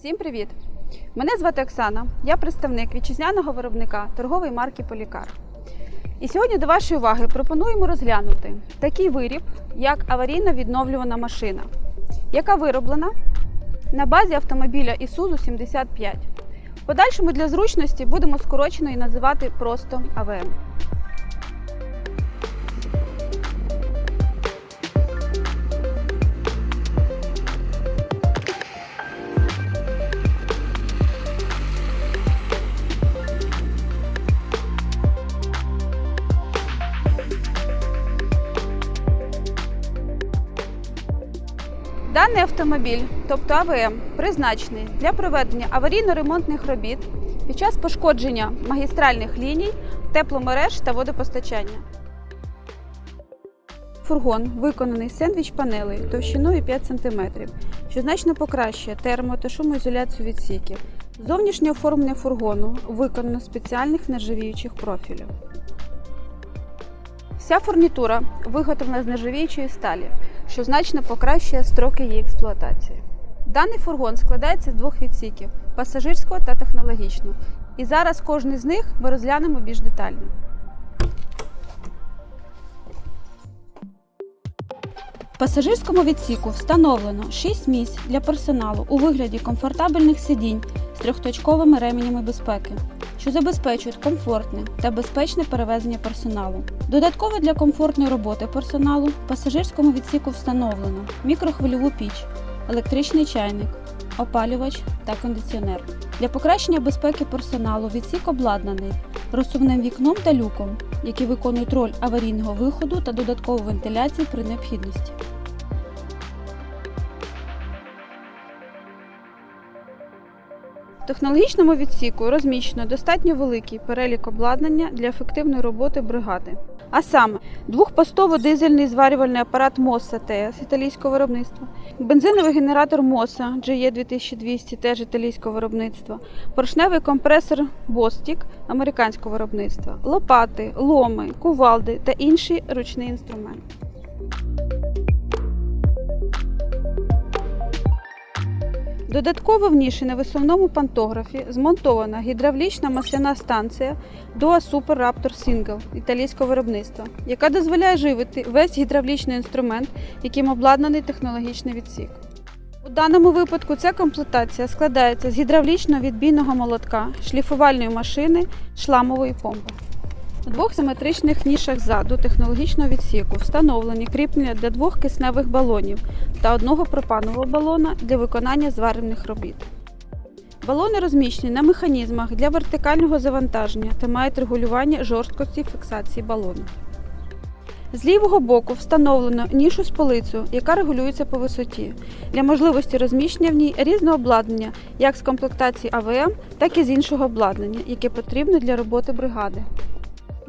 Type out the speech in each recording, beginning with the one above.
Всім привіт! Мене звати Оксана. Я представник вітчизняного виробника торгової марки Полікар. І сьогодні до вашої уваги пропонуємо розглянути такий виріб, як аварійно відновлювана машина, яка вироблена на базі автомобіля Isuzu 75. В подальшому для зручності будемо скорочено і називати просто АВМ. Даний автомобіль, тобто АВМ, призначений для проведення аварійно-ремонтних робіт під час пошкодження магістральних ліній, тепломереж та водопостачання. Фургон виконаний сендвіч панелею товщиною 5 см, що значно покращує термо та шумоізоляцію відсіків. Зовнішнє оформлення фургону виконано спеціальних нержавіючих профілів. Вся фурнітура виготовлена з нержавіючої сталі, що значно покращує строки її експлуатації. Даний фургон складається з двох відсіків пасажирського та технологічного. І зараз кожний з них ми розглянемо більш детально. В пасажирському відсіку встановлено 6 місць для персоналу у вигляді комфортабельних сидінь з трьохточковими ременями безпеки, що забезпечують комфортне та безпечне перевезення персоналу. Додатково для комфортної роботи персоналу в пасажирському відсіку встановлено мікрохвильову піч, електричний чайник, опалювач та кондиціонер. Для покращення безпеки персоналу відсік обладнаний розсувним вікном та люком, які виконують роль аварійного виходу та додаткової вентиляції при необхідності. Технологічному відсіку розміщено достатньо великий перелік обладнання для ефективної роботи бригади. А саме двохпостовий зварювальний апарат Моса ТС італійського виробництва, бензиновий генератор Моса GE 2200 теж італійського виробництва, поршневий компресор Бостік американського виробництва, лопати, ломи, кувалди та інший ручний інструмент. Додатково в ніші на висувному пантографі змонтована гідравлічна масляна станція Dua Super Raptor Single італійського виробництва, яка дозволяє живити весь гідравлічний інструмент, яким обладнаний технологічний відсік. У даному випадку ця комплектація складається з гідравлічного відбійного молотка, шліфувальної машини, шламової помпи. У двох симетричних нішах ззаду технологічного відсіку встановлені кріплення для двох кисневих балонів та одного пропанового балона для виконання зварювальних робіт. Балони розміщені на механізмах для вертикального завантаження та мають регулювання жорсткості фіксації балону. З лівого боку встановлено нішу з полицею, яка регулюється по висоті, для можливості розміщення в ній різного обладнання як з комплектації АВМ, так і з іншого обладнання, яке потрібно для роботи бригади.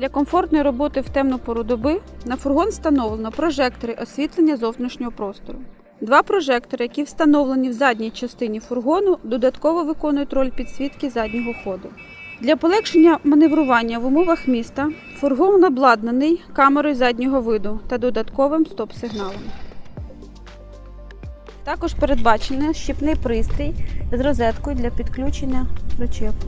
Для комфортної роботи в темну пору доби на фургон встановлено прожектори освітлення зовнішнього простору. Два прожектори, які встановлені в задній частині фургону, додатково виконують роль підсвітки заднього ходу. Для полегшення маневрування в умовах міста фургон обладнаний камерою заднього виду та додатковим стоп-сигналом. Також передбачений щіпний пристрій з розеткою для підключення причепу.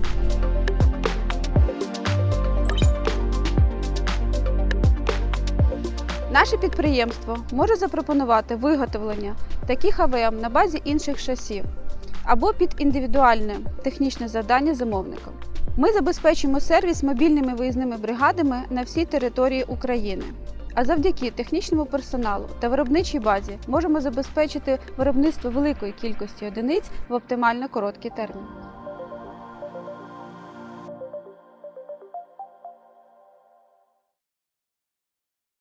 Наше підприємство може запропонувати виготовлення таких АВМ на базі інших шасів або під індивідуальне технічне завдання замовника. Ми забезпечуємо сервіс мобільними виїзними бригадами на всій території України. А завдяки технічному персоналу та виробничій базі можемо забезпечити виробництво великої кількості одиниць в оптимально короткий термін.